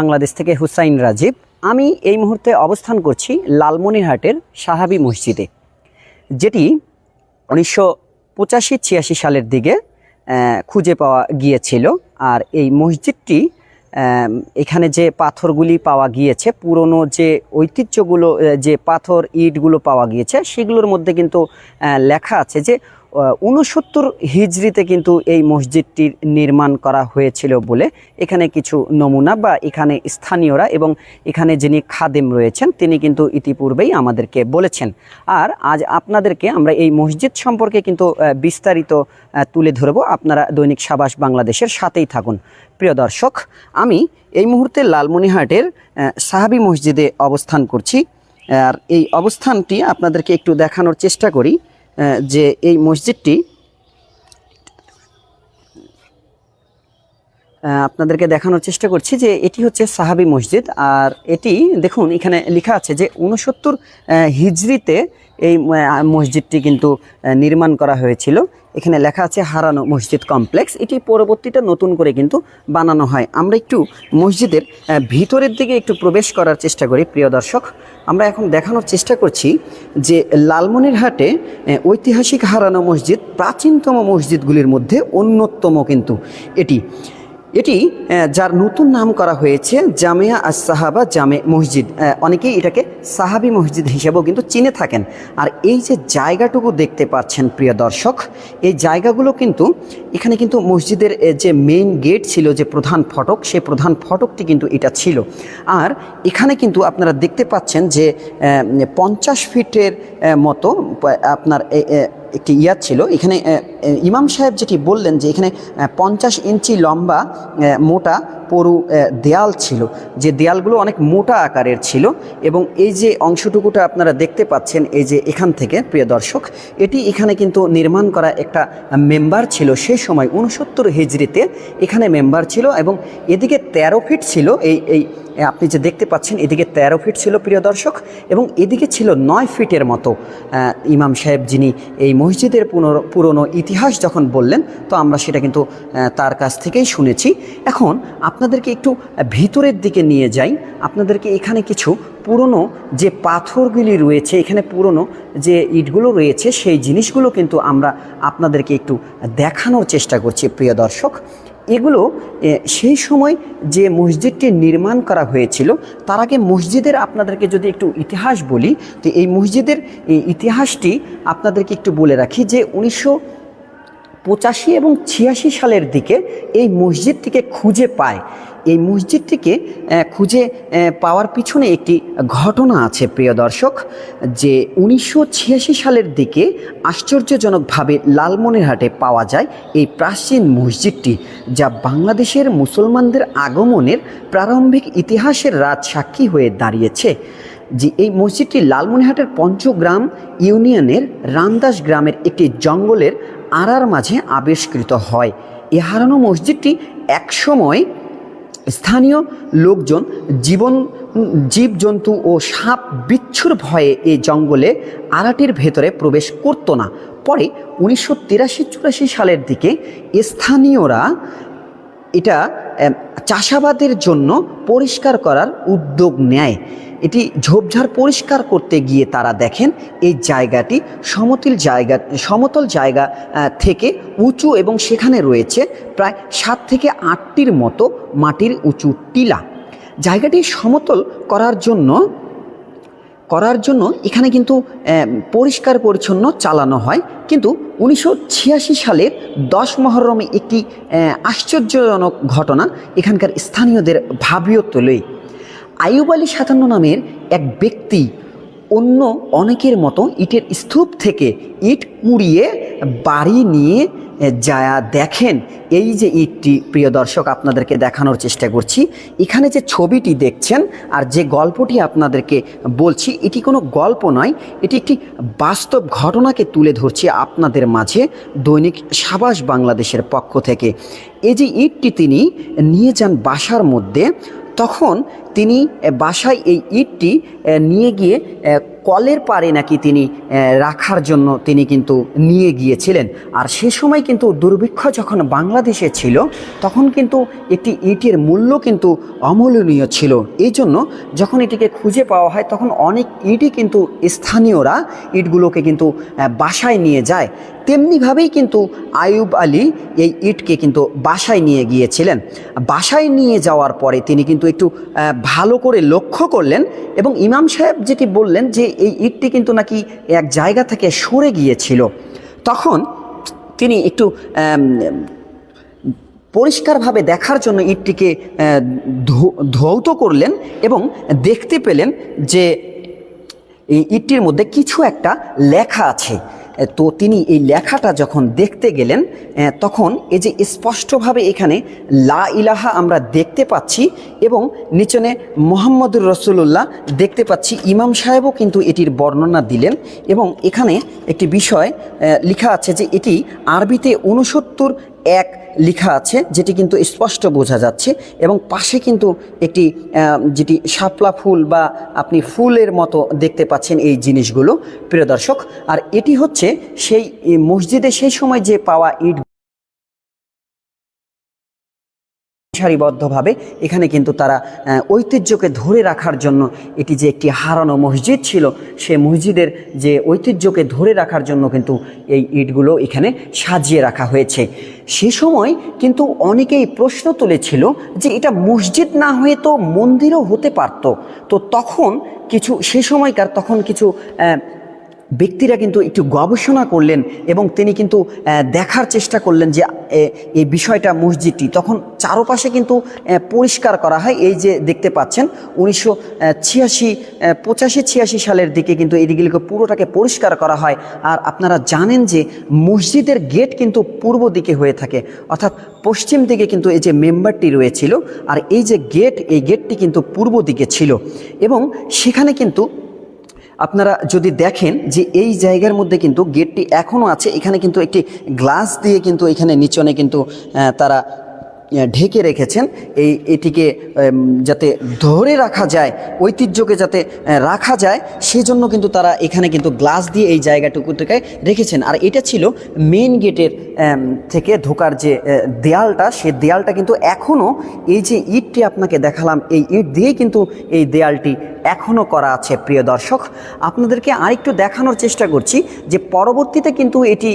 বাংলাদেশ থেকে হুসাইন রাজীব। আমি এই মুহূর্তে অবস্থান করছি লালমনিরহাটের সাহাবি মসজিদে, যেটি উনিশশো পঁচাশি ছিয়াশি সালের দিকে খুঁজে পাওয়া গিয়েছিল। আর এই মসজিদটি এখানে যে পাথরগুলি পাওয়া গিয়েছে, পুরনো যে ঐতিহ্যগুলো যে পাথর, ইটগুলো পাওয়া গিয়েছে, সেগুলোর মধ্যে কিন্তু লেখা আছে যে উনসত্তর হিজড়িতে কিন্তু এই মসজিদটির নির্মাণ করা হয়েছিল বলে এখানে কিছু নমুনা বা এখানে স্থানীয়রা এবং এখানে যিনি খাদেম রয়েছেন, তিনি কিন্তু ইতিপূর্বেই আমাদেরকে বলেছেন। আর আজ আপনাদেরকে আমরা এই মসজিদ সম্পর্কে কিন্তু বিস্তারিত তুলে ধরব। আপনারা দৈনিক সাবাস বাংলাদেশের সাথেই থাকুন। প্রিয় দর্শক, আমি এই মুহূর্তে লালমনিহাটের সাহাবি মসজিদে অবস্থান করছি। আর এই অবস্থানটি আপনাদেরকে একটু দেখানোর চেষ্টা করি। যে এই মসজিদটি আপনাদেরকে দেখানোর চেষ্টা করছি যে এটি হচ্ছে সাহাবি মসজিদ। আর এটি, দেখুন, এখানে লেখা আছে যে উনসত্তর হিজড়িতে এই মসজিদটি কিন্তু নির্মাণ করা হয়েছিল। এখানে লেখা আছে হারানো মসজিদ কমপ্লেক্স। এটি পরবর্তীতে নতুন করে কিন্তু বানানো হয়। আমরা একটু মসজিদের ভিতরের দিকে একটু প্রবেশ করার চেষ্টা করি, প্রিয় দর্শক। আমরা এখন দেখানোর চেষ্টা করছি যে লালমনিরহাটে ঐতিহাসিক হারানো মসজিদ, প্রাচীনতম মসজিদগুলির মধ্যে অন্যতম কিন্তু এটি। এটি যার নতুন নাম করা হয়েছে জামিয়া আস সাহাবা জামে মসজিদ। অনেকেই এটাকে সাহাবি মসজিদ হিসেবেও কিন্তু চিনে থাকেন। আর এই যে জায়গাটুকু দেখতে পাচ্ছেন প্রিয় দর্শক, এই জায়গাগুলো কিন্তু, এখানে কিন্তু মসজিদের যে মেইন গেট ছিল, যে প্রধান ফটক সেই প্রধান ফটকটি কিন্তু এটা ছিল। আর এখানে কিন্তু আপনারা দেখতে পাচ্ছেন যে পঞ্চাশ ফিটের মতো আপনার একটি ইয়া ছিল। এখানে ইমাম সাহেব যেটি বললেন যে এখানে পঞ্চাশ ইঞ্চি লম্বা মোটা পরু দেয়াল ছিল। যে দেয়ালগুলো অনেক মোটা আকারের ছিল এবং এই যে অংশটুকুটা আপনারা দেখতে পাচ্ছেন, এই যে এখান থেকে, প্রিয় দর্শক, এটি এখানে কিন্তু নির্মাণ করা একটা মেম্বার ছিল। সেই সময় উনসত্তর হিজড়িতে এখানে মেম্বার ছিল এবং এদিকে তেরো ফিট ছিল এই এই আপনি যে দেখতে পাচ্ছেন, এদিকে তেরো ফিট ছিল, প্রিয় দর্শক, এবং এদিকে ছিল নয় ফিটের মতো ইমাম সাহেব যিনি এই মসজিদের পুনর- পুরনো ইতিহাস যখন বললেন, তো আমরা সেটা কিন্তু তার কাছ থেকেই শুনেছি। এখন আপনাদেরকে একটু ভিতরের দিকে নিয়ে যাই। আপনাদেরকে এখানে কিছু পুরনো যে পাথরগুলি রয়েছে, এখানে পুরনো যে ইটগুলো রয়েছে, সেই জিনিসগুলো কিন্তু আমরা আপনাদেরকে একটু দেখানোর চেষ্টা করছি, প্রিয় দর্শক। এগুলো সেই সময় যে মসজিদটি নির্মাণ করা হয়েছিল, তার আগে মসজিদের আপনাদেরকে যদি একটু ইতিহাস বলি, তো এই মসজিদের ইতিহাসটি আপনাদেরকে একটু বলে রাখি যে উনিশশো পঁচাশি এবং ছিয়াশি সালের দিকে এই মসজিদটিকে খুঁজে পায়। এই মসজিদটিকে খুঁজে পাওয়ার পিছনে একটি ঘটনা আছে, প্রিয় দর্শক, যে উনিশশো ছিয়াশি সালের দিকে আশ্চর্যজনকভাবে লালমনিরহাটে পাওয়া যায় এই প্রাচীন মসজিদটি, যা বাংলাদেশের মুসলমানদের আগমনের প্রারম্ভিক ইতিহাসের রাত সাক্ষী হয়ে দাঁড়িয়েছে। যে এই মসজিদটি লালমনিরহাটের পঞ্চগ্রাম ইউনিয়নের রামদাস গ্রামের একটি জঙ্গলের আড়ার মাঝে আবিষ্কৃত হয়। এ হারানো মসজিদটি একসময় স্থানীয় লোকজন জীবন, জীবজন্তু ও সাপ বিচ্ছুর ভয়ে এই জঙ্গলে আড়াটির ভেতরে প্রবেশ করত না। পরে উনিশশো তিরাশি চুরাশি সালের দিকে স্থানীয়রা এটা চাষাবাদের জন্য পরিষ্কার করার উদ্যোগ নেয়। এটি ঝোপঝাড় পরিষ্কার করতে গিয়ে তারা দেখেন এই জায়গাটি সমতল জায়গা সমতল জায়গা থেকে উঁচু এবং সেখানে রয়েছে প্রায় সাত থেকে আটটির মতো মাটির উঁচু টিলা। জায়গাটি সমতল করার জন্য করার জন্য এখানে কিন্তু পরিষ্কার পরিচ্ছন্ন চালানো হয়। কিন্তু উনিশশো ছিয়াশি সালের দশ মহরমে একটি আশ্চর্যজনক ঘটনা এখানকার স্থানীয়দের ভাবিও তোলে আইয়ুব আলী সাতান্ন নামের এক ব্যক্তি অন্য অনেকের মতো ইটের স্তূপ থেকে ইট কুড়িয়ে বাড়ি নিয়ে যায়া দেখেন, এই যে ইটটি, প্রিয় দর্শক, আপনাদেরকে দেখানোর চেষ্টা করছি। এখানে যে ছবিটি দেখছেন আর যে গল্পটি আপনাদেরকে বলছি, এটি কোনো গল্প নয়, এটি একটি বাস্তব ঘটনাকে তুলে ধরছি আপনাদের মাঝে দৈনিক সাবাস বাংলাদেশের পক্ষ থেকে। এই যে ইটটি তিনি নিয়ে যান বাসার মধ্যে, তখন তিনি বাসায় এই ইটটি নিয়ে গিয়ে কলের পারে নাকি তিনি রাখার জন্য তিনি কিন্তু নিয়ে গিয়েছিলেন। আর সে সময় কিন্তু দুর্ভিক্ষ যখন বাংলাদেশে ছিল, তখন কিন্তু একটি ইটের মূল্য কিন্তু অমূল্যনীয় ছিল। এই জন্য যখন এটিকে খুঁজে পাওয়া হয়, তখন অনেক ইটই কিন্তু স্থানীয়রা ইটগুলোকে কিন্তু বাসায় নিয়ে যায়। তেমনিভাবেই কিন্তু আয়ুব আলী এই ইটকে কিন্তু বাসায় নিয়ে গিয়েছিলেন। বাসায় নিয়ে যাওয়ার পরে তিনি কিন্তু একটু ভালো করে লক্ষ্য করলেন এবং ইমাম সাহেব যেটি বললেন যে এই ইটটি কিন্তু নাকি এক জায়গা থেকে সরে গিয়েছিল। তখন তিনি একটু পরিষ্কারভাবে দেখার জন্য ইটটিকে ধৌত করলেন এবং দেখতে পেলেন যে এই ইটটির মধ্যে কিছু একটা লেখা আছে। তো তিনি এই লেখাটা যখন দেখতে গেলেন তখন এই যে স্পষ্টভাবে এখানে লা ইলাহা আমরা দেখতে পাচ্ছি এবং নিচনে মোহাম্মদুর রসুল্লাহ দেখতে পাচ্ছি, ইমাম সাহেবও কিন্তু এটির বর্ণনা দিলেন এবং এখানে একটি বিষয় লেখা আছে যে এটি আরবিতে উনসত্তর এক লিখা আছে, যেটি কিন্তু স্পষ্ট বোঝা যাচ্ছে এবং পাশে কিন্তু একটি যেটি শাপলা ফুল বা আপনি ফুলের মতো দেখতে পাচ্ছেন এই জিনিসগুলো, প্রিয় দর্শক। আর এটি হচ্ছে সেই মসজিদে সেই সময় যে পাওয়া ইট সারিবদ্ধভাবে এখানে কিন্তু তারা ঐতিহ্যকে ধরে রাখার জন্য এটি যে একটি হারানো মসজিদ ছিল, সে মসজিদের যে ঐতিহ্যকে ধরে রাখার জন্য কিন্তু এই ইটগুলো এখানে সাজিয়ে রাখা হয়েছে। সে সময় কিন্তু অনেকেই প্রশ্ন তুলেছিল যে এটা মসজিদ না হয়ে তো মন্দিরও হতে পারত। তো তখন কিছু, সে সময়কার তখন কিছু ব্যক্তিরা কিন্তু একটু গবেষণা করলেন এবং তিনি কিন্তু দেখার চেষ্টা করলেন যে এই বিষয়টা মসজিদটি। তখন চারপাশে কিন্তু পরিষ্কার করা হয়। এই যে দেখতে পাচ্ছেন, উনিশশো ছিয়াশি পঁচাশি, ছিয়াশি সালের দিকে কিন্তু এই পুরোটাকে পরিষ্কার করা হয়। আর আপনারা জানেন যে, মসজিদের গেট কিন্তু পূর্ব দিকে হয়ে থাকে। অর্থাৎ পশ্চিম দিকে কিন্তু এই যে মেম্বারটি রয়েছিল, আর এই যে গেট, এই গেটটি কিন্তু পূর্ব দিকে ছিল। এবং সেখানে কিন্তু আপনারা যদি দেখেন যে এই জায়গার মধ্যে কিন্তু গেটটি এখনও আছে, এখানে কিন্তু একটি গ্লাস দিয়ে কিন্তু এখানে নিচনে কিন্তু তারা ঢেকে রেখেছেন। এই, এটিকে যাতে ধরে রাখা যায়, ঐতিহ্যকে যাতে রাখা যায়, সেজন্য কিন্তু তারা এখানে কিন্তু গ্লাস দিয়ে এই জায়গাটুকুটাকে রেখেছেন। আর এটা ছিল মেন গেটের থেকে ঢোকার যে দেয়ালটা, সে দেয়ালটা কিন্তু এখনও এই যে ইটটি আপনাকে দেখালাম, এই ইট দিয়ে কিন্তু এই দেয়ালটি এখনও করা আছে, প্রিয় দর্শক। আপনাদেরকে আরেকটু দেখানোর চেষ্টা করছি যে পরবর্তীতে কিন্তু এটি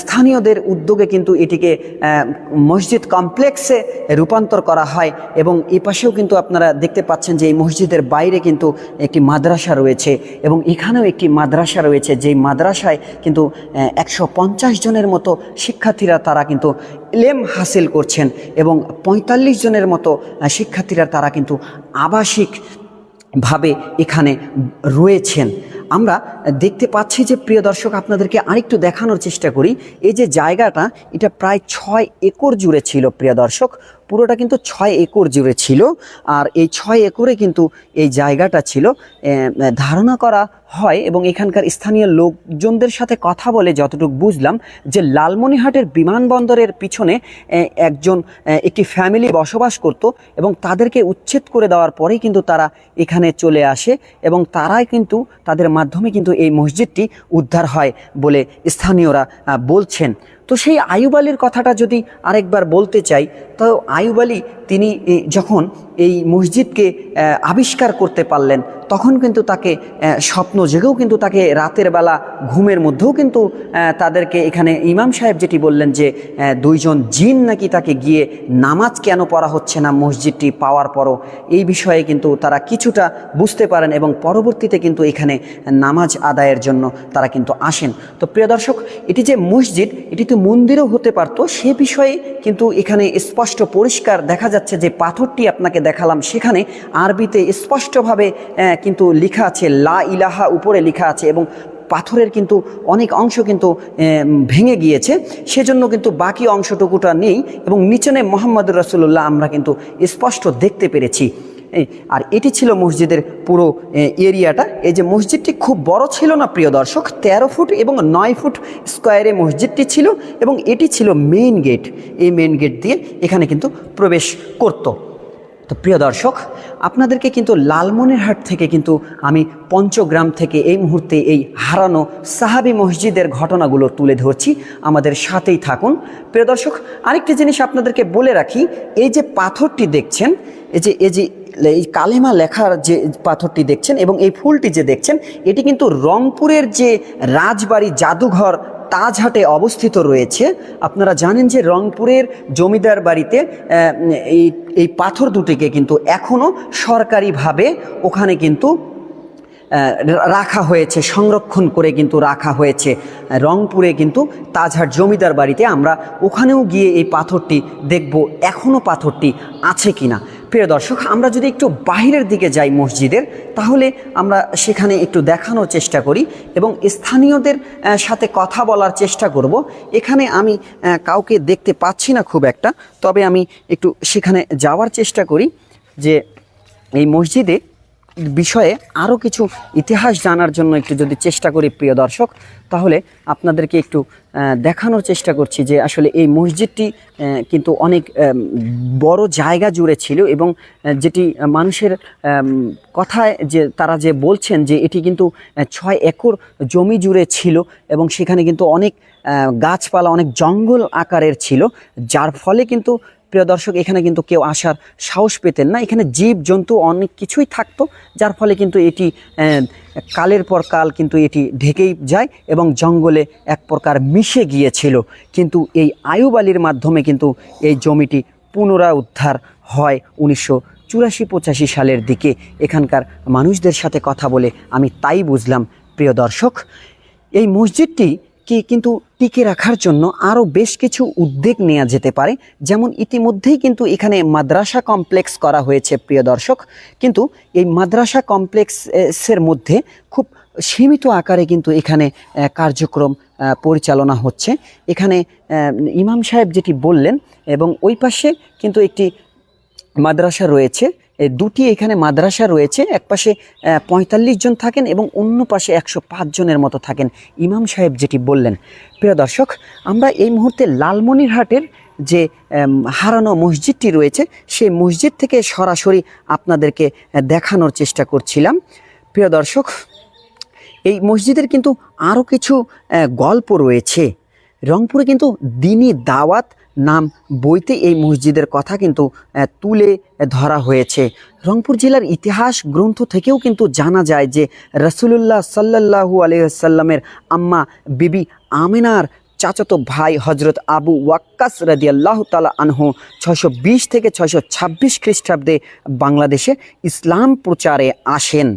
স্থানীয়দের উদ্যোগে কিন্তু এটিকে মসজিদ কমপ্লেক্সে রূপান্তর করা হয় এবং এই পাশেও কিন্তু আপনারা দেখতে পাচ্ছেন যে এই মসজিদের বাইরে কিন্তু একটি মাদ্রাসা রয়েছে এবং এখানেও একটি মাদ্রাসা রয়েছে, যেই মাদ্রাসায় কিন্তু একশো পঞ্চাশ জনের মতো শিক্ষার্থীরা তারা কিন্তু এলেম হাসিল করছেন এবং পঁয়তাল্লিশ জনের মতো শিক্ষার্থীরা তারা কিন্তু আবাসিক ভাবে এখানে রয়েছেন। আমরা দেখতে পাচ্ছি যে, প্রিয় দর্শক, আপনাদেরকে আরেকটু দেখানোর চেষ্টা করি। এই যে জায়গাটা, এটা প্রায় ছয় একর জুড়ে ছিল, প্রিয় দর্শক। পুরোটা কিন্তু ছয় একর জুড়ে ছিল। আর এই ছয় একরে কিন্তু এই জায়গাটা ছিল। ধারণা করা হয় এবং এখানকার স্থানীয় লোকজনদের সাথে কথা বলে যতটুকু বুঝলাম যে লালমনিহাটের বিমানবন্দরের পিছনে একজন একটি ফ্যামিলি বসবাস করত এবং তাদেরকে উচ্ছেদ করে দেওয়ার পরেই কিন্তু তারা এখানে চলে আসে এবং তারাই কিন্তু তাদের মাধ্যমে কিন্তু এই মসজিদটি উদ্ধার হয় বলে স্থানীয়রা বলছেন। তো সেই আয়ুব আলীর কথাটা যদি আরেকবার বলতে চাই, তো আয়ুব আলী তিনি যখন এই মসজিদকে আবিষ্কার করতে পারলেন, তখন কিন্তু তাকে স্বপ্ন জেগেও কিন্তু তাকে রাতের বেলা ঘুমের মধ্যেও কিন্তু তাদেরকে এখানে ইমাম সাহেব যেটি বললেন যে দুইজন জিন নাকি তাকে গিয়ে নামাজ কেন পড়া হচ্ছে না মসজিদটি পাওয়ার পরও, এই বিষয়ে কিন্তু তারা কিছুটা বুঝতে পারেন এবং পরবর্তীতে কিন্তু এখানে নামাজ আদায়ের জন্য তারা কিন্তু আসেন। তো প্রিয় দর্শক, এটি যে মসজিদ, এটি তো মন্দিরও হতে পারতো। সে বিষয়ে কিন্তু এখানে স্পষ্ট পরিষ্কার দেখা যাচ্ছে যে পাথরটি আপনাকে দেখালাম সেখানে। আরবিতে স্পষ্টভাবে কিন্তু লেখা আছে, লা ইলাহা উপরে লেখা আছে এবং পাথরের কিন্তু অনেক অংশ কিন্তু ভেঙে গিয়েছে। সেজন্য কিন্তু বাকি অংশটুকুটা নেই এবং নিচনে মোহাম্মদ রসুল্লাহ আমরা কিন্তু স্পষ্ট দেখতে পেরেছি। আর এটি ছিল মসজিদের পুরো এরিয়াটা। এই যে মসজিদটি খুব বড় ছিল না, প্রিয় দর্শক? তেরো ফুট এবং নয় ফুট স্কোয়ারে মসজিদটি ছিল এবং এটি ছিল মেইন গেট এই মেইন গেট দিয়ে এখানে কিন্তু প্রবেশ করতো। তো প্রিয় দর্শক, আপনাদেরকে কিন্তু লালমনিরহাট থেকে কিন্তু আমি পঞ্চগ্রাম থেকে এই মুহূর্তে এই হারানো সাহাবি মসজিদের ঘটনাগুলো তুলে ধরছি। আমাদের সাথেই থাকুন। প্রিয় দর্শক, আরেকটি জিনিস আপনাদেরকে বলে রাখি, এই যে পাথরটি দেখছেন, এই যে এই যে এই কালেমা লেখার যে পাথরটি দেখছেন এবং এই ফুলটি যে দেখছেন, এটি কিন্তু রংপুরের যে রাজবাড়ি জাদুঘর তাজহাটে অবস্থিত রয়েছে। আপনারা জানেন যে রংপুরের জমিদার বাড়িতে এই এই পাথর দুটিকে কিন্তু এখনও সরকারিভাবে ওখানে কিন্তু রাখা হয়েছে, সংরক্ষণ করে কিন্তু রাখা হয়েছে। রংপুরে কিন্তু তাজহাট জমিদার বাড়িতে আমরা ওখানেও গিয়ে এই পাথরটি দেখব। এখনও পাথরটি আছে কিনা? প্রিয় দর্শক, আমরা যদি একটু বাহিরের দিকে যাই মসজিদের, তাহলে আমরা সেখানে একটু দেখানোর চেষ্টা করি এবং স্থানীয়দের সাথে কথা বলার চেষ্টা করব। এখানে আমি কাউকে দেখতে পাচ্ছি না খুব একটা, তবে আমি একটু সেখানে যাওয়ার চেষ্টা করি যে এই মসজিদে বিষয়ে আরও কিছু ইতিহাস জানার জন্য একটু যদি চেষ্টা করি, প্রিয় দর্শক, তাহলে আপনাদেরকে একটু দেখানোর চেষ্টা করছি যে আসলে এই মসজিদটি কিন্তু অনেক বড় জায়গা জুড়ে ছিল এবং যেটি মানুষের কথায় যে তারা যে বলছেন যে এটি কিন্তু ছয় একর জমি জুড়ে ছিল এবং সেখানে কিন্তু অনেক গাছপালা, অনেক জঙ্গল আকারের ছিল, যার ফলে কিন্তু প্রিয় দর্শক, এখানে কিন্তু কেউ আসার সাহস পেতেন না। এখানে জীব জন্তু অনেক কিছুই থাকতো, যার ফলে কিন্তু এটি কালের পর কাল কিন্তু এটি ঢেকেই যায় এবং জঙ্গলে এক প্রকার মিশে গিয়েছিল। কিন্তু এই আয়ুবালির মাধ্যমে কিন্তু এই জমিটি পুনরুদ্ধার হয় উনিশশো চুরাশি পঁচাশি সালের দিকে। এখানকার মানুষদের সাথে কথা বলে আমি তাই বুঝলাম, প্রিয় দর্শক, এই মসজিদটি কি কিন্তু টিকে রাখার জন্য আরও বেশ কিছু উদ্যোগ নেওয়া যেতে পারে, যেমন ইতিমধ্যেই কিন্তু এখানে মাদ্রাসা কমপ্লেক্স করা হয়েছে, প্রিয় দর্শক। কিন্তু এই মাদ্রাসা কমপ্লেক্সের মধ্যে খুব সীমিত আকারে কিন্তু এখানে কার্যক্রম পরিচালনা হচ্ছে। এখানে ইমাম সাহেব যেটি বললেন, এবং ওই পাশে কিন্তু একটি মাদ্রাসা রয়েছে দুটি এখানে মাদ্রাসা রয়েছে, এক পাশে পঁয়তাল্লিশ জন থাকেন এবং অন্য পাশে একশো পাঁচ জনের মতো থাকেন, ইমাম সাহেব যেটি বললেন। প্রিয় দর্শক, আমরা এই মুহূর্তে লালমনিরহাটের যে হারানো মসজিদটি রয়েছে, সেই মসজিদ থেকে সরাসরি আপনাদেরকে দেখানোর চেষ্টা করছিলাম। প্রিয় দর্শক, এই মসজিদের কিন্তু আরও কিছু গল্প রয়েছে। রংপুরে কিন্তু দিনী দাওয়াত নাম বইতে এই মসজিদের কথা কিন্তু তুলে ধরা হয়েছে। রংপুর জেলার ইতিহাস গ্রন্থ থেকেও কিন্তু জানা যায় যে, রসুলুল্লাহ সাল্লাহু আলহামের আম্মা বিবি আমিনার চাচাতো ভাই হজরত আবু ওয়াক্কাস রাদিয়াল্লাহু তালা আনহু ছশো থেকে ছাব্বিশ খ্রিস্টাব্দে বাংলাদেশে ইসলাম প্রচারে আসেন।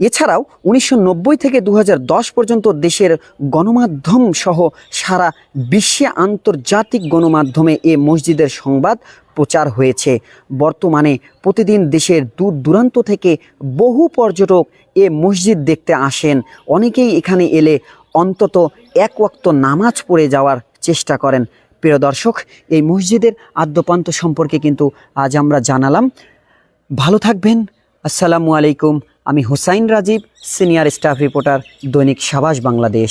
এছাড়াও উনিশশো নব্বই থেকে দু হাজার দশ পর্যন্ত দেশের গণমাধ্যম সহ সারা বিশ্বে আন্তর্জাতিক গণমাধ্যমে এ মসজিদের সংবাদ প্রচার হয়েছে। বর্তমানে প্রতিদিন দেশের দূর দূরান্ত থেকে বহু পর্যটক এ মসজিদ দেখতে আসেন। অনেকেই এখানে এলে অন্তত এক ওয়াক্ত নামাজ পড়ে যাওয়ার চেষ্টা করেন। প্রিয় দর্শক, এই মসজিদের আদ্যপান্ত সম্পর্কে কিন্তু আজ আমরা জানালাম। ভালো থাকবেন। আসসালামু আলাইকুম। আমি Hussain Rajib senior staff reporter দৈনিক সাবাস বাংলাদেশ।